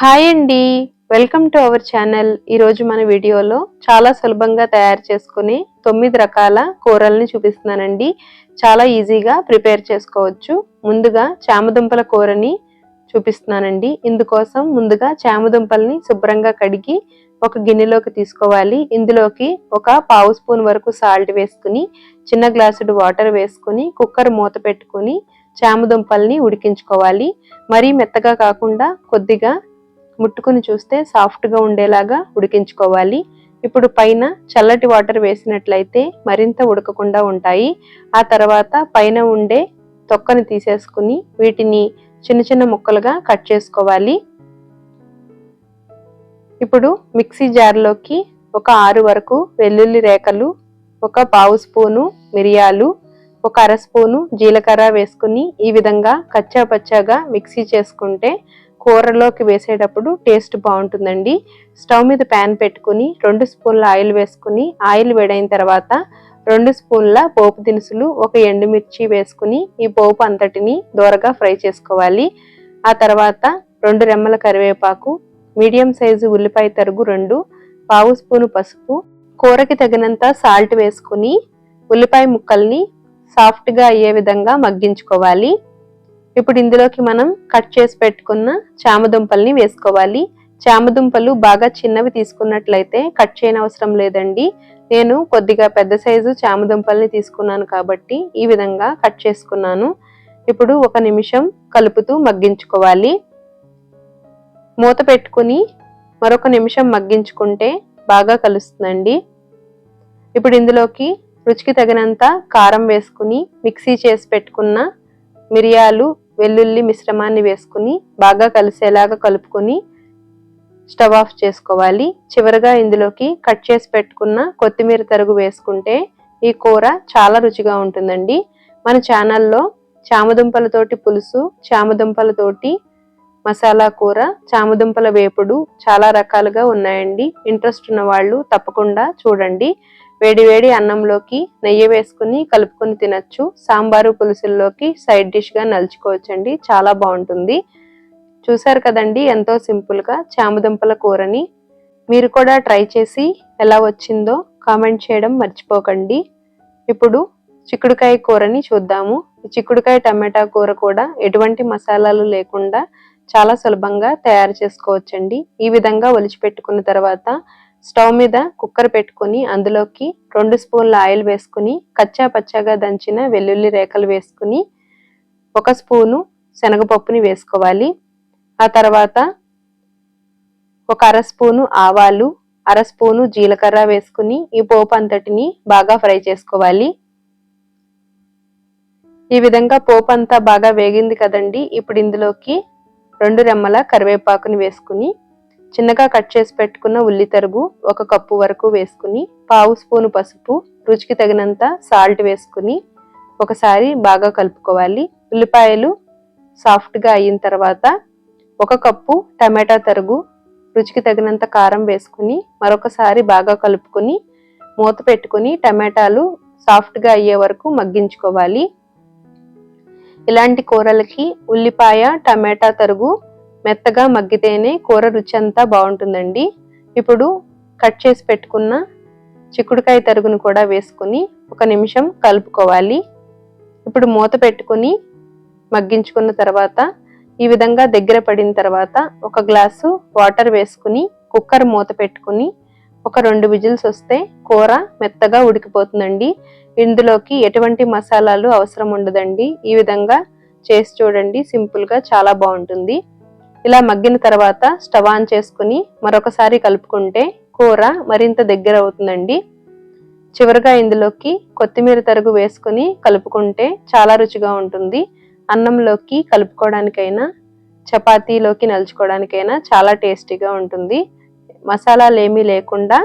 Hi అండి. Welcome to our channel. ఈరోజు మన వీడియోలో చాలా సులభంగా తయారు చేసుకునే తొమ్మిది రకాల కూరల్ని చూపిస్తున్నానండి. చాలా ఈజీగా ప్రిపేర్ చేసుకోవచ్చు. ముందుగా చామదుంపల కూరని చూపిస్తున్నానండి. ఇందుకోసం ముందుగా చామదుంపల్ని శుభ్రంగా కడిగి ఒక గిన్నెలోకి తీసుకోవాలి. ఇందులోకి ఒక పావు స్పూన్ వరకు సాల్ట్ వేసుకుని చిన్న గ్లాసుడు వాటర్ వేసుకుని కుక్కర్ మూత పెట్టుకుని చామదుంపల్ని ఉడికించుకోవాలి. మరీ మెత్తగా కాకుండా కొద్దిగా ముట్టుకుని చూస్తే సాఫ్ట్గా ఉండేలాగా ఉడికించుకోవాలి. ఇప్పుడు పైన చల్లటి వాటర్ వేసినట్లయితే మరింత ఉడకకుండా ఉంటాయి. ఆ తర్వాత పైన ఉండే తొక్కని తీసేసుకుని వీటిని చిన్న చిన్న ముక్కలుగా కట్ చేసుకోవాలి. ఇప్పుడు మిక్సీ జార్లోకి ఒక ఆరు వరకు వెల్లుల్లి రేఖలు ఒక పావు స్పూను మిరియాలు ఒక అర స్పూను జీలకర్ర వేసుకుని ఈ విధంగా కచ్చా పచ్చాగా మిక్సీ చేసుకుంటే కూరలోకి వేసేటప్పుడు టేస్ట్ బాగుంటుందండి. స్టవ్ మీద ప్యాన్ పెట్టుకుని రెండు స్పూన్ల ఆయిల్ వేసుకుని ఆయిల్ వేడైన తర్వాత రెండు స్పూన్ల పోపు దినుసులు ఒక ఎండుమిర్చి వేసుకుని ఈ పోపు అంతటిని దూరగా ఫ్రై చేసుకోవాలి. ఆ తర్వాత రెండు రెమ్మల కరివేపాకు మీడియం సైజు ఉల్లిపాయ తరుగు రెండు పావు స్పూను పసుపు కూరకి తగినంత సాల్ట్ వేసుకుని ఉల్లిపాయ ముక్కల్ని సాఫ్ట్గా అయ్యే విధంగా మగ్గించుకోవాలి. ఇప్పుడు ఇందులోకి మనం కట్ చేసి పెట్టుకున్న చామదుంపల్ని వేసుకోవాలి. చామదుంపలు బాగా చిన్నవి తీసుకున్నట్లయితే కట్ చేయని అవసరం లేదండి. నేను కొద్దిగా పెద్ద సైజు చామదుంపల్ని తీసుకున్నాను కాబట్టి ఈ విధంగా కట్ చేసుకున్నాను. ఇప్పుడు ఒక నిమిషం కలుపుతూ మగ్గించుకోవాలి. మూత పెట్టుకుని మరొక నిమిషం మగ్గించుకుంటే బాగా కలుస్తుందండి. ఇప్పుడు ఇందులోకి రుచికి తగినంత కారం వేసుకుని మిక్సీ చేసి పెట్టుకున్న మిరియాలు వెల్లుల్లి మిశ్రమాన్ని వేసుకుని బాగా కలిసేలాగా కలుపుకొని స్టవ్ ఆఫ్ చేసుకోవాలి. చివరిగా ఇందులోకి కట్ చేసి పెట్టుకున్న కొత్తిమీర తరుగు వేసుకుంటే ఈ కూర చాలా రుచిగా ఉంటుందండి. మన ఛానల్లో చామదుంపలతోటి పులుసు చామదుంపలతోటి మసాలా కూర చామదుంపల వేపుడు చాలా రకాలుగా ఉన్నాయండి. ఇంట్రెస్ట్ ఉన్న వాళ్ళు తప్పకుండా చూడండి. వేడివేడి అన్నంలోకి నెయ్యి వేసుకుని కలుపుకొని తినచ్చు. సాంబారు పులుసుల్లోకి సైడ్ డిష్గా నలుచుకోవచ్చండి. చాలా బాగుంటుంది. చూసారు కదండి ఎంతో సింపుల్గా చామదుంపల కూరని. మీరు కూడా ట్రై చేసి ఎలా వచ్చిందో కామెంట్ చేయడం మర్చిపోకండి. ఇప్పుడు చిక్కుడుకాయ కూరని చూద్దాము. చిక్కుడుకాయ టమాటా కూర కూడా ఎటువంటి మసాలాలు లేకుండా చాలా సులభంగా తయారు చేసుకోవచ్చండి. ఈ విధంగా ఒలిచిపెట్టుకున్న తర్వాత స్టవ్ మీద కుక్కర్ పెట్టుకుని అందులోకి రెండు స్పూన్ల ఆయిల్ వేసుకుని కచ్చా పచ్చాగా దంచిన వెల్లుల్లి రేఖలు వేసుకుని ఒక స్పూను శనగపప్పుని వేసుకోవాలి. ఆ తర్వాత ఒక అర స్పూను ఆవాలు అర స్పూను జీలకర్ర వేసుకుని ఈ పోపు అంతటిని బాగా ఫ్రై చేసుకోవాలి. ఈ విధంగా పోపు అంతా బాగా వేగింది కదండి. ఇప్పుడు ఇందులోకి రెండు రెమ్మల కరివేపాకుని వేసుకుని చిన్నగా కట్ చేసి పెట్టుకున్న ఉల్లి తరుగు ఒక కప్పు వరకు వేసుకుని పావు స్పూను పసుపు రుచికి తగినంత సాల్ట్ వేసుకుని ఒకసారి బాగా కలుపుకోవాలి. ఉల్లిపాయలు సాఫ్ట్గా అయిన తర్వాత ఒక కప్పు టమాటా తరుగు రుచికి తగినంత కారం వేసుకుని మరొకసారి బాగా కలుపుకొని మూత పెట్టుకుని టమాటాలు సాఫ్ట్గా అయ్యే వరకు మగ్గించుకోవాలి. ఇలాంటి కూరలకి ఉల్లిపాయ టమాటా తరుగు మెత్తగా మగ్గితేనే కూర రుచి అంతా బాగుంటుందండి. ఇప్పుడు కట్ చేసి పెట్టుకున్న చిక్కుడుకాయ తరుగును కూడా వేసుకుని ఒక నిమిషం కలుపుకోవాలి. ఇప్పుడు మూత పెట్టుకుని మగ్గించుకున్న తర్వాత ఈ విధంగా దగ్గర పడిన తర్వాత ఒక గ్లాసు వాటర్ వేసుకుని కుక్కర్ మూత పెట్టుకుని ఒక రెండు విజిల్స్ వస్తే కూర మెత్తగా ఉడికిపోతుందండి. ఇందులోకి ఎటువంటి మసాలాలు అవసరం ఉండదండి. ఈ విధంగా చేసి చూడండి సింపుల్గా చాలా బాగుంటుంది. ఇలా మగ్గిన తర్వాత స్టవ్ ఆన్ చేసుకుని మరొకసారి కలుపుకుంటే కూర మరింత దగ్గర అవుతుందండి. చివరిగా ఇందులోకి కొత్తిమీర తరుగు వేసుకుని కలుపుకుంటే చాలా రుచిగా ఉంటుంది. అన్నంలోకి కలుపుకోవడానికైనా చపాతీలోకి నలుచుకోవడానికైనా చాలా టేస్టీగా ఉంటుంది. మసాలాలు ఏమీ లేకుండా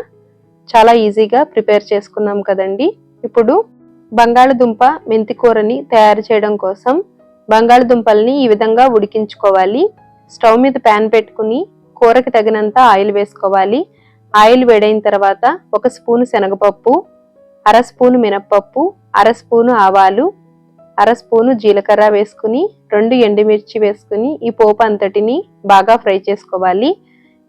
చాలా ఈజీగా ప్రిపేర్ చేసుకున్నాం కదండి. ఇప్పుడు బంగాళదుంప మెంతి కూరని తయారు చేయడం కోసం బంగాళదుంపల్ని ఈ విధంగా ఉడికించుకోవాలి. స్టవ్ మీద ప్యాన్ పెట్టుకుని కూరకి తగినంత ఆయిల్ వేసుకోవాలి. ఆయిల్ వేడైన తర్వాత ఒక స్పూను శనగపప్పు అర స్పూను మినప్పప్పు అర స్పూను ఆవాలు అర స్పూను జీలకర్ర వేసుకుని రెండు ఎండుమిర్చి వేసుకుని ఈ పోపు అంతటిని బాగా ఫ్రై చేసుకోవాలి.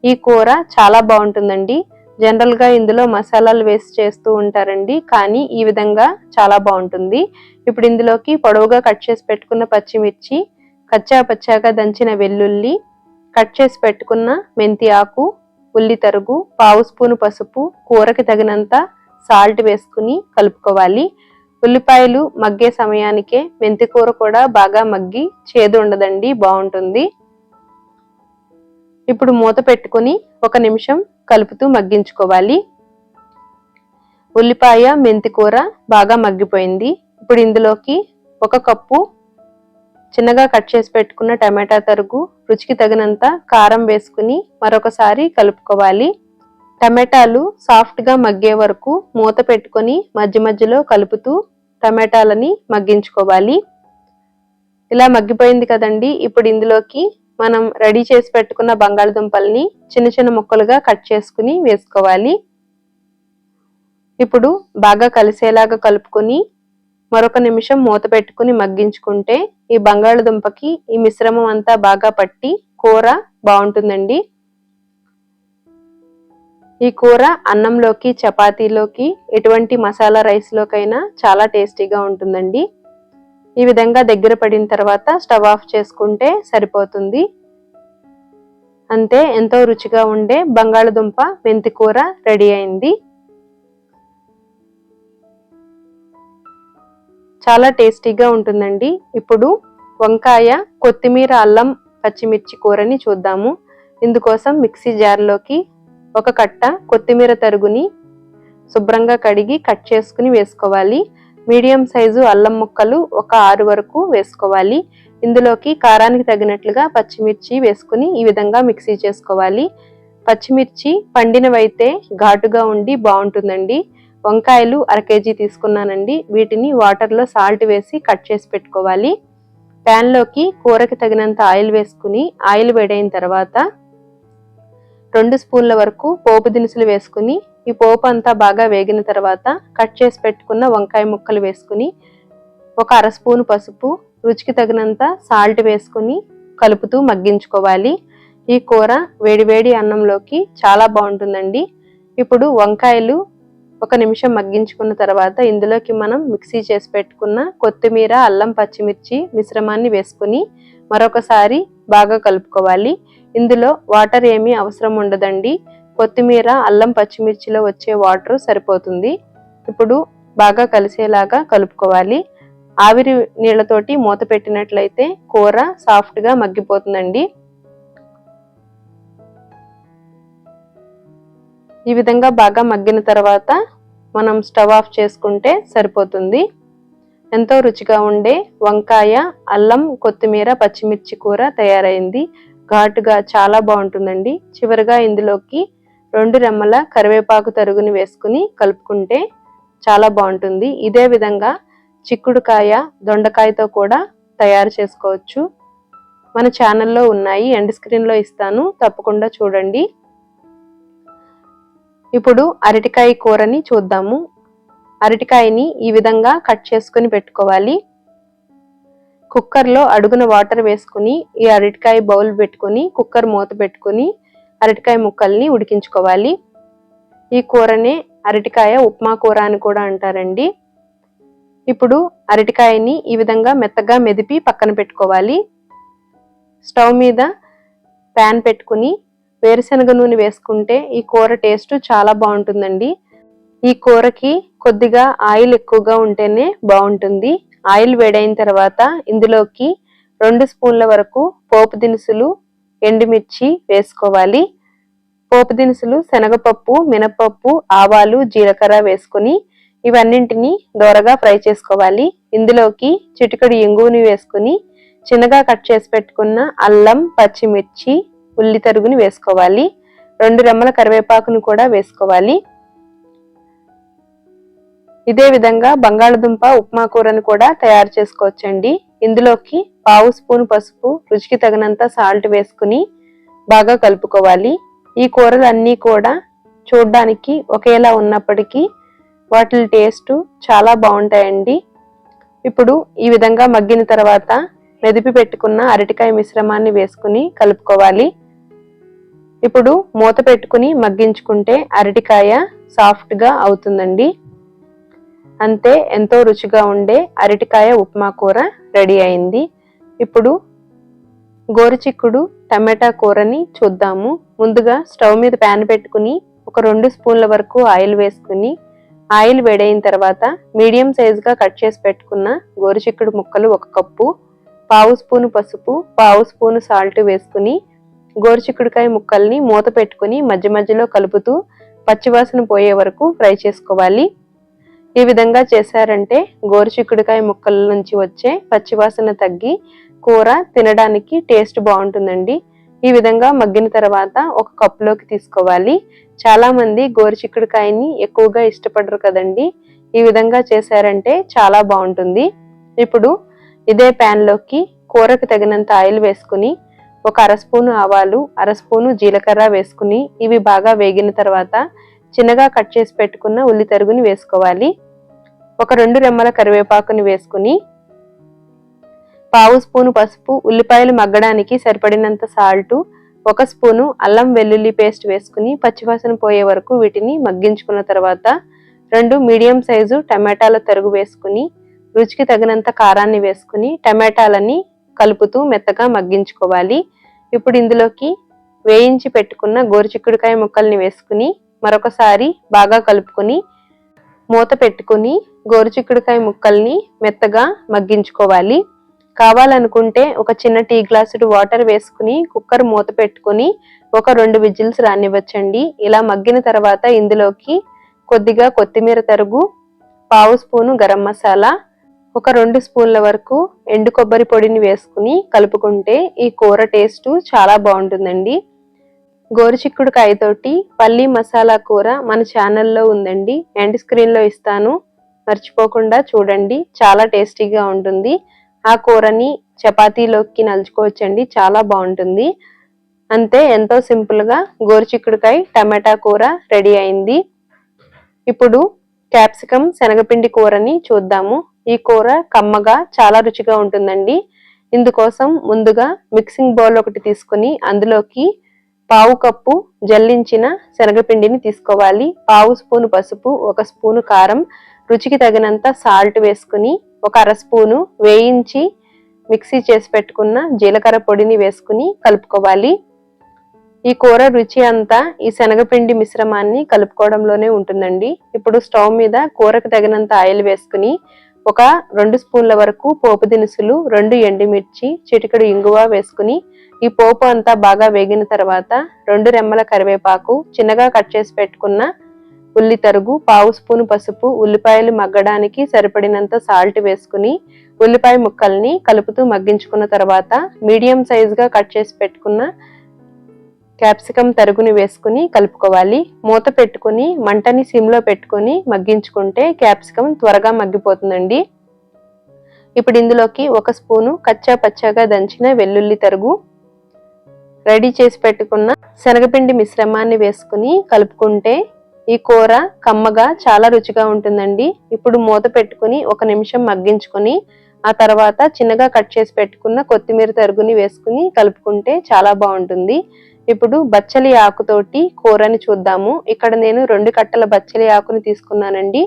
ఈ కూర చాలా బాగుంటుందండి. జనరల్గా ఇందులో మసాలాలు వేసి చేస్తూ ఉంటారండి కానీ ఈ విధంగా చాలా బాగుంటుంది. ఇప్పుడు ఇందులోకి పొడవుగా కట్ చేసి పెట్టుకున్న పచ్చిమిర్చి కచ్చా పచ్చాగా దంచిన వెల్లుల్లి కట్ చేసి పెట్టుకున్న మెంతి ఆకు ఉల్లి తరుగు పావు స్పూను పసుపు కూరకి తగినంత సాల్ట్ వేసుకుని కలుపుకోవాలి. ఉల్లిపాయలు మగ్గే సమయానికే మెంతి కూర కూడా బాగా మగ్గి చేదు ఉండదండి బాగుంటుంది. ఇప్పుడు మూత పెట్టుకుని ఒక నిమిషం కలుపుతూ మగ్గించుకోవాలి. ఉల్లిపాయ మెంతి కూర బాగా మగ్గిపోయింది. ఇప్పుడు ఇందులోకి ఒక కప్పు చిన్నగా కట్ చేసి పెట్టుకున్న టమాటా తరుగు రుచికి తగినంత కారం వేసుకుని మరొకసారి కలుపుకోవాలి. టమాటాలు సాఫ్ట్గా మగ్గే వరకు మూత పెట్టుకొని మధ్య మధ్యలో కలుపుతూ టమాటాలని మగ్గించుకోవాలి. ఇలా మగ్గిపోయింది కదండి ఇప్పుడు ఇందులోకి మనం రెడీ చేసి పెట్టుకున్న బంగాళదుంపల్ని చిన్న చిన్న ముక్కలుగా కట్ చేసుకుని వేసుకోవాలి. ఇప్పుడు బాగా కలిసేలాగా కలుపుకొని మరొక నిమిషం మూత పెట్టుకుని మగ్గించుకుంటే ఈ బంగాళదుంపకి ఈ మిశ్రమం అంతా బాగా పట్టి కూర బాగుంటుందండి. ఈ కూర అన్నంలోకి చపాతీలోకి ఎటువంటి మసాలా రైస్లోకైనా చాలా టేస్టీగా ఉంటుందండి. ఈ విధంగా దగ్గర పడిన తర్వాత స్టవ్ ఆఫ్ చేసుకుంటే సరిపోతుంది. అంతే ఎంతో రుచిగా ఉండే బంగాళదుంప మెంతి కూర రెడీ అయింది. చాలా టేస్టీగా ఉంటుందండి. ఇప్పుడు వంకాయ కొత్తిమీర అల్లం పచ్చిమిర్చి కూరని చూద్దాము. ఇందుకోసం మిక్సీ జార్లోకి ఒక కట్ట కొత్తిమీర తరుగుని శుభ్రంగా కడిగి కట్ చేసుకుని వేసుకోవాలి. మీడియం సైజు అల్లం ముక్కలు ఒక ఆరు వరకు వేసుకోవాలి. ఇందులోకి కారానికి తగినట్లుగా పచ్చిమిర్చి వేసుకుని ఈ విధంగా మిక్సీ చేసుకోవాలి. పచ్చిమిర్చి పండినవైతే ఘాటుగా ఉండి బాగుంటుందండి. వంకాయలు అర కేజీ తీసుకున్నానండి. వీటిని వాటర్లో సాల్ట్ వేసి కట్ చేసి పెట్టుకోవాలి. ప్యాన్లోకి కూరకి తగినంత ఆయిల్ వేసుకుని ఆయిల్ వేడైన తర్వాత రెండు స్పూన్ల వరకు పోపు దినుసులు వేసుకుని ఈ పోపు అంతా బాగా వేగిన తర్వాత కట్ చేసి పెట్టుకున్న వంకాయ ముక్కలు వేసుకుని ఒక అర స్పూన్ పసుపు రుచికి తగినంత సాల్ట్ వేసుకుని కలుపుతూ మగ్గించుకోవాలి. ఈ కూర వేడివేడి అన్నంలోకి చాలా బాగుంటుందండి. ఇప్పుడు వంకాయలు ఒక నిమిషం మగ్గించుకున్న తర్వాత ఇందులోకి మనం మిక్సీ చేసి పెట్టుకున్న కొత్తిమీర అల్లం పచ్చిమిర్చి మిశ్రమాన్ని వేసుకుని మరొకసారి బాగా కలుపుకోవాలి. ఇందులో వాటర్ ఏమీ అవసరం ఉండదండి. కొత్తిమీర అల్లం పచ్చిమిర్చిలో వచ్చే వాటర్ సరిపోతుంది. ఇప్పుడు బాగా కలిసేలాగా కలుపుకోవాలి. ఆవిరి నీళ్ళతోటి మూత పెట్టినట్లయితే కూర సాఫ్ట్గా మగ్గిపోతుందండి. ఈ విధంగా బాగా మగ్గిన తర్వాత మనం స్టవ్ ఆఫ్ చేసుకుంటే సరిపోతుంది. ఎంతో రుచిగా ఉండే వంకాయ అల్లం కొత్తిమీర పచ్చిమిర్చి కూర తయారైంది. ఘాటుగా చాలా బాగుంటుందండి. చివరిగా ఇందులోకి రెండు రెమ్మల కరివేపాకు తరుగుని వేసుకుని కలుపుకుంటే చాలా బాగుంటుంది. ఇదే విధంగా చిక్కుడుకాయ దొండకాయతో కూడా తయారు చేసుకోవచ్చు. మన ఛానల్లో ఉన్నాయి. ఎండ్ స్క్రీన్లో ఇస్తాను. తప్పకుండా చూడండి. ఇప్పుడు అరటికాయ కూరని చూద్దాము. అరటికాయని ఈ విధంగా కట్ చేసుకుని పెట్టుకోవాలి. కుక్కర్లో అడుగున వాటర్ వేసుకుని ఈ అరటికాయ బౌల్ పెట్టుకుని కుక్కర్ మూత పెట్టుకుని అరటికాయ ముక్కల్ని ఉడికించుకోవాలి. ఈ కూరనే అరటికాయ ఉప్మా కూర అని కూడా అంటారండి. ఇప్పుడు అరటికాయని ఈ విధంగా మెత్తగా మెదిపి పక్కన పెట్టుకోవాలి. స్టవ్ మీద ప్యాన్ పెట్టుకుని వేరుశనగ నూనె వేసుకుంటే ఈ కూర టేస్ట్ చాలా బాగుంటుందండి. ఈ కూరకి కొద్దిగా ఆయిల్ ఎక్కువగా ఉంటేనే బాగుంటుంది. ఆయిల్ వేడైన తర్వాత ఇందులోకి రెండు స్పూన్ల వరకు పోపు దినుసులు ఎండుమిర్చి వేసుకోవాలి. పోపు దినుసులు శనగపప్పు మినపప్పు ఆవాలు జీలకర్ర వేసుకుని ఇవన్నింటిని దోరగా ఫ్రై చేసుకోవాలి. ఇందులోకి చిటికడు ఎంగుని వేసుకుని చిన్నగా కట్ చేసి పెట్టుకున్న అల్లం పచ్చిమిర్చి ఉల్లి తరుగుని వేసుకోవాలి. రెండు రెమ్మల కరివేపాకును కూడా వేసుకోవాలి. ఇదే విధంగా బంగాళదుంప ఉప్మా కూరను కూడా తయారు చేసుకోవచ్చండి. ఇందులోకి పావు స్పూన్ పసుపు రుచికి తగినంత సాల్ట్ వేసుకుని బాగా కలుపుకోవాలి. ఈ కూరలు అన్నీ కూడా చూడడానికి ఒకేలా ఉన్నప్పటికీ వాటి టేస్ట్ చాలా బాగుంటాయండి. ఇప్పుడు ఈ విధంగా మగ్గిన తర్వాత మెదిపి పెట్టుకున్న అరటికాయ మిశ్రమాన్ని వేసుకుని కలుపుకోవాలి. ఇప్పుడు మూత పెట్టుకుని మగ్గించుకుంటే అరటికాయ సాఫ్ట్గా అవుతుందండి. అంతే ఎంతో రుచిగా ఉండే అరటికాయ ఉప్మా కూర రెడీ అయింది. ఇప్పుడు గోరుచిక్కుడు టమాటా కూరని చూద్దాము. ముందుగా స్టవ్ మీద ప్యాన్ పెట్టుకుని ఒక రెండు స్పూన్ల వరకు ఆయిల్ వేసుకుని ఆయిల్ వేడైన తర్వాత మీడియం సైజుగా కట్ చేసి పెట్టుకున్న గోరుచిక్కుడు ముక్కలు ఒక కప్పు పావు స్పూను పసుపు పావు స్పూను సాల్ట్ వేసుకుని గోరుచిక్కుడుకాయ ముక్కల్ని మూత పెట్టుకుని మధ్య మధ్యలో కలుపుతూ పచ్చివాసన పోయే వరకు ఫ్రై చేసుకోవాలి. ఈ విధంగా చేశారంటే గోరుచిక్కుడుకాయ ముక్కల నుంచి వచ్చే పచ్చివాసన తగ్గి కూర తినడానికి టేస్ట్ బాగుంటుందండి. ఈ విధంగా మగ్గిన తర్వాత ఒక కప్పులోకి తీసుకోవాలి. చాలామంది గోరుచిక్కుడుకాయని ఎక్కువగా ఇష్టపడరు కదండి. ఈ విధంగా చేశారంటే చాలా బాగుంటుంది. ఇప్పుడు ఇదే ప్యాన్లోకి కూరకు తగినంత ఆయిల్ వేసుకుని ఒక అర స్పూను ఆవాలు అర స్పూను జీలకర్ర వేసుకుని ఇవి బాగా వేగిన తర్వాత చిన్నగా కట్ చేసి పెట్టుకున్న ఉల్లి తరుగుని వేసుకోవాలి. ఒక రెండు రెమ్మల కరివేపాకుని వేసుకుని పావు స్పూను పసుపు ఉల్లిపాయలు మగ్గడానికి సరిపడినంత సాల్టు ఒక స్పూను అల్లం వెల్లుల్లి పేస్ట్ వేసుకుని పచ్చివాసన పోయే వరకు వీటిని మగ్గించుకున్న తర్వాత రెండు మీడియం సైజు టమాటాల తరుగు వేసుకుని రుచికి తగినంత కారాన్ని వేసుకుని టమాటాలని కలుపుతూ మెత్తగా మగ్గించుకోవాలి. ఇప్పుడు ఇందులోకి వేయించి పెట్టుకున్న గోరుచిక్కుడుకాయ ముక్కల్ని వేసుకుని మరొకసారి బాగా కలుపుకొని మూత పెట్టుకుని గోరుచిక్కుడుకాయ ముక్కల్ని మెత్తగా మగ్గించుకోవాలి. కావాలనుకుంటే ఒక చిన్న టీ గ్లాసుడు వాటర్ వేసుకుని కుక్కర్ మూత పెట్టుకుని ఒక రెండు విజిల్స్ రానివ్వచ్చండి. ఇలా మగ్గిన తర్వాత ఇందులోకి కొద్దిగా కొత్తిమీర తరుగు పావు స్పూను గరం మసాలా ఒక రెండు స్పూన్ల వరకు ఎండు కొబ్బరి పొడిని వేసుకుని కలుపుకుంటే ఈ కూర టేస్ట్ చాలా బాగుంటుందండి. గోరుచిక్కుడుకాయతోటి పల్లీ మసాలా కూర మన ఛానల్లో ఉందండి. ఎండ్ స్క్రీన్లో ఇస్తాను. మర్చిపోకుండా చూడండి. చాలా టేస్టీగా ఉంటుంది. ఆ కూరని చపాతీలోకి నలుచుకోవచ్చండి. చాలా బాగుంటుంది. అంతే ఎంతో సింపుల్గా గోరుచిక్కుడుకాయ టమాటా కూర రెడీ అయింది. ఇప్పుడు క్యాప్సికమ్ శనగపిండి కూరని చూద్దాము. ఈ కూర కమ్మగా చాలా రుచిగా ఉంటుందండి. ఇందుకోసం ముందుగా మిక్సింగ్ బౌల్ ఒకటి తీసుకుని అందులోకి పావు కప్పు జల్లించిన శనగపిండిని తీసుకోవాలి. పావు స్పూను పసుపు ఒక స్పూను కారం రుచికి తగినంత సాల్ట్ వేసుకుని ఒక అర స్పూను వేయించి మిక్సీ చేసి పెట్టుకున్న జీలకర్ర పొడిని వేసుకుని కలుపుకోవాలి. ఈ కూర రుచి అంతా ఈ శనగపిండి మిశ్రమాన్ని కలుపుకోవడంలోనే ఉంటుందండి. ఇప్పుడు స్టవ్ మీద కూరకు తగినంత ఆయిల్ వేసుకుని ఒక రెండు స్పూన్ల వరకు పోపు దినుసులు రెండు ఎండుమిర్చి చిటికడు ఇంగువ వేసుకుని ఈ పోపు అంతా బాగా వేగిన తర్వాత రెండు రెమ్మల కరివేపాకు చిన్నగా కట్ చేసి పెట్టుకున్న ఉల్లి తరుగు పావు స్పూను పసుపు ఉల్లిపాయలు మగ్గడానికి సరిపడినంత సాల్ట్ వేసుకుని ఉల్లిపాయ ముక్కల్ని కలుపుతూ మగ్గించుకున్న తర్వాత మీడియం సైజుగా కట్ చేసి పెట్టుకున్న క్యాప్సికమ్ తరుగుని వేసుకుని కలుపుకోవాలి. మూత పెట్టుకుని మంటని సిమ్లో పెట్టుకుని మగ్గించుకుంటే క్యాప్సికమ్ త్వరగా మగ్గిపోతుందండి. ఇప్పుడు ఇందులోకి ఒక స్పూను కచ్చా పచ్చాగా దంచిన వెల్లుల్లి తరుగు రెడీ చేసి పెట్టుకున్న శనగపిండి మిశ్రమాన్ని వేసుకుని కలుపుకుంటే ఈ కూర కమ్మగా చాలా రుచిగా ఉంటుందండి. ఇప్పుడు మూత పెట్టుకుని ఒక నిమిషం మగ్గించుకొని ఆ తర్వాత చిన్నగా కట్ చేసి పెట్టుకున్న కొత్తిమీర తరుగుని వేసుకుని కలుపుకుంటే చాలా బాగుంటుంది. ఇప్పుడు బచ్చలి ఆకుతోటి కూరని చూద్దాము. ఇక్కడ నేను రెండు కట్టల బచ్చలి ఆకుని తీసుకున్నానండి.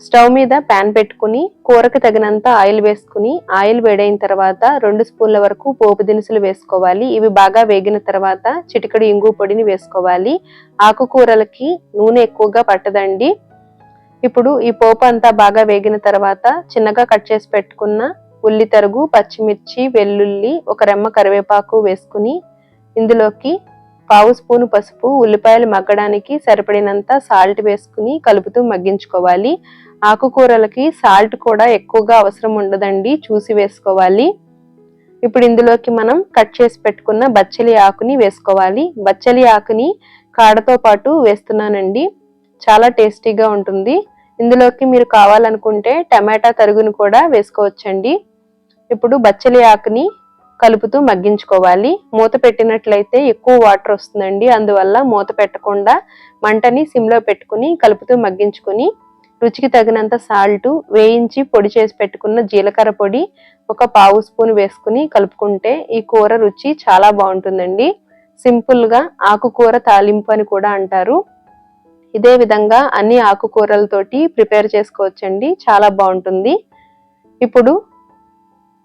స్టవ్ మీద ప్యాన్ పెట్టుకుని కూరకు తగినంత ఆయిల్ వేసుకుని ఆయిల్ వేడైన తర్వాత రెండు స్పూన్ల వరకు పోపు దినుసులు వేసుకోవాలి. ఇవి బాగా వేగిన తర్వాత చిటికడు ఇంగు పొడిని వేసుకోవాలి. ఆకుకూరలకి నూనె ఎక్కువగా పట్టదండి. ఇప్పుడు ఈ పోపు అంతా బాగా వేగిన తర్వాత చిన్నగా కట్ చేసి పెట్టుకున్న ఉల్లి తరుగు పచ్చిమిర్చి వెల్లుల్లి ఒక రెమ్మ కరివేపాకు వేసుకుని ఇందులోకి పావు స్పూను పసుపు ఉల్లిపాయలు మగ్గడానికి సరిపడినంత సాల్ట్ వేసుకుని కలుపుతూ మగ్గించుకోవాలి. ఆకుకూరలకి సాల్ట్ కూడా ఎక్కువగా అవసరం ఉండదండి చూసి వేసుకోవాలి. ఇప్పుడు ఇందులోకి మనం కట్ చేసి పెట్టుకున్న బచ్చలి ఆకుని వేసుకోవాలి. బచ్చలి ఆకుని కాడతో పాటు వేస్తున్నానండి. చాలా టేస్టీగా ఉంటుంది. ఇందులోకి మీరు కావాలనుకుంటే టమాటా తరుగును కూడా వేసుకోవచ్చండి. ఇప్పుడు బచ్చలి ఆకుని కలుపుతూ మగ్గించుకోవాలి. మూత పెట్టినట్లయితే ఎక్కువ వాటర్ వస్తుందండి. అందువల్ల మూత పెట్టకుండా మంటని సిమ్లో పెట్టుకుని కలుపుతూ మగ్గించుకుని రుచికి తగినంత సాల్ట్ వేయించి పొడి చేసి పెట్టుకున్న జీలకర్ర పొడి ఒక పావు స్పూన్ వేసుకుని కలుపుకుంటే ఈ కూర రుచి చాలా బాగుంటుందండి. సింపుల్గా ఆకుకూర తాలింపు అని కూడా అంటారు. ఇదే విధంగా అన్ని ఆకుకూరలతోటి ప్రిపేర్ చేసుకోవచ్చండి. చాలా బాగుంటుంది. ఇప్పుడు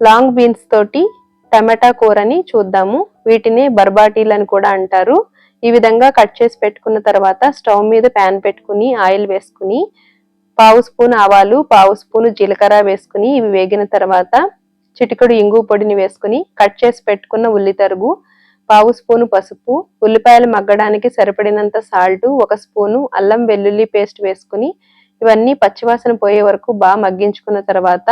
లాంగ్ బీన్స్ తోటి టమాటా కూరని చూద్దాము. వీటిని బర్బాటీలు అని కూడా అంటారు. ఈ విధంగా కట్ చేసి పెట్టుకున్న తర్వాత స్టవ్ మీద ప్యాన్ పెట్టుకుని ఆయిల్ వేసుకుని పావు స్పూన్ ఆవాలు పావు స్పూన్ జీలకర్ర వేసుకుని ఇవి వేగిన తర్వాత చిటికడు ఇంగు పొడిని వేసుకుని కట్ చేసి పెట్టుకున్న ఉల్లి తరుగు పావు స్పూను పసుపు ఉల్లిపాయలు మగ్గడానికి సరిపడినంత సాల్ట్ ఒక స్పూను అల్లం వెల్లుల్లి పేస్ట్ వేసుకుని ఇవన్నీ పచ్చివాసన పోయే వరకు బాగా మగ్గించుకున్న తర్వాత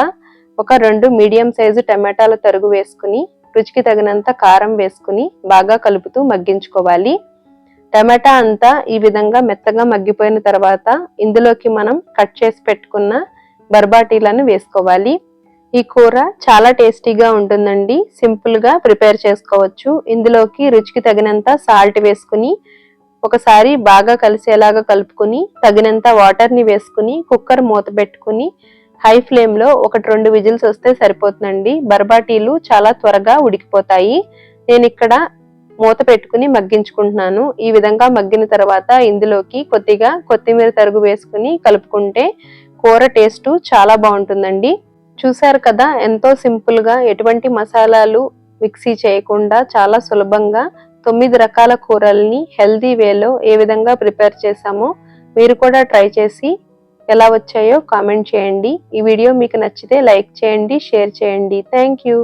ఒక రెండు మీడియం సైజు టమాటాల తరుగు వేసుకుని రుచికి తగినంత కారం వేసుకుని బాగా కలుపుతూ మగ్గించుకోవాలి. టమాటా అంతా ఈ విధంగా మెత్తగా మగ్గిపోయిన తర్వాత ఇందులోకి మనం కట్ చేసి పెట్టుకున్న బర్బాటీలను వేసుకోవాలి. ఈ కూర చాలా టేస్టీగా ఉంటుందండి. సింపుల్గా ప్రిపేర్ చేసుకోవచ్చు. ఇందులోకి రుచికి తగినంత సాల్ట్ వేసుకుని ఒకసారి బాగా కలిసేలాగా కలుపుకుని తగినంత వాటర్ని వేసుకుని కుక్కర్ మూత పెట్టుకుని హై ఫ్లేమ్లో ఒకటి రెండు విజిల్స్ వస్తే సరిపోతుందండి. బర్బాటీలు చాలా త్వరగా ఉడికిపోతాయి. నేను ఇక్కడ మూత పెట్టుకుని మగ్గించుకుంటున్నాను. ఈ విధంగా మగ్గిన తర్వాత ఇందులోకి కొద్దిగా కొత్తిమీర తరుగు వేసుకుని కలుపుకుంటే కూర టేస్ట్ చాలా బాగుంటుందండి. చూశారు కదా ఎంతో సింపుల్గా ఎటువంటి మసాలాలు మిక్సీ చేయకుండా చాలా సులభంగా తొమ్మిది రకాల కూరల్ని హెల్దీ వేలో ఏ విధంగా ప్రిపేర్ చేశామో మీరు కూడా ట్రై చేసి ఎలా వచ్చాయో కామెంట్ చేయండి. ఈ వీడియో మీకు నచ్చితే లైక్ చేయండి షేర్ చేయండి. Thank you